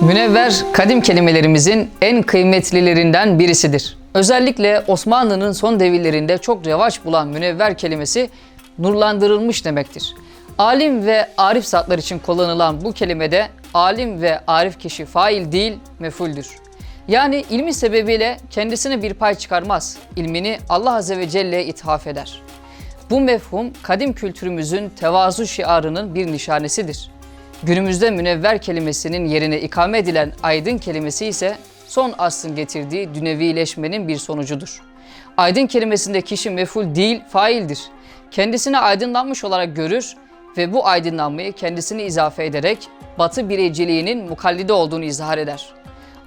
Münevver kadim kelimelerimizin en kıymetlilerinden birisidir. Özellikle Osmanlı'nın son devirlerinde çok revaç bulan münevver kelimesi nurlandırılmış demektir. Alim ve arif zatlar için kullanılan bu kelimede alim ve arif kişi fail değil mefuldür. Yani ilmi sebebiyle kendisine bir pay çıkarmaz. İlmini Allah Azze ve Celle'ye ithaf eder. Bu mefhum kadim kültürümüzün tevazu şiarının bir nişanesidir. Günümüzde münevver kelimesinin yerine ikame edilen aydın kelimesi ise son asrın getirdiği dünyevileşmenin bir sonucudur. Aydın kelimesinde kişi meful değil, faildir. Kendisini aydınlanmış olarak görür ve bu aydınlanmayı kendisini izafe ederek batı bireyciliğinin mukallidi olduğunu izhar eder.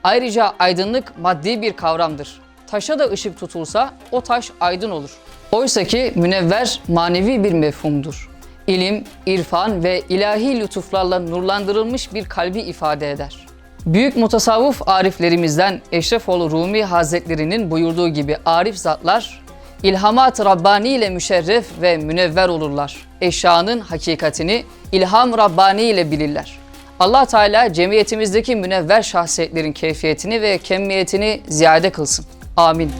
Ayrıca aydınlık maddi bir kavramdır. Taşa da ışık tutulsa o taş aydın olur. Oysa ki münevver manevi bir mefhumdur. İlim, irfan ve ilahi lütuflarla nurlandırılmış bir kalbi ifade eder. Büyük mutasavvuf ariflerimizden Eşrefoğlu Rumi Hazretlerinin buyurduğu gibi arif zatlar ilhamat Rabbani ile müşerref ve münevver olurlar. Eşyanın hakikatini ilham Rabbani ile bilirler. Allah Teala cemiyetimizdeki münevver şahsiyetlerin keyfiyetini ve kemmiyetini ziyade kılsın. Amin.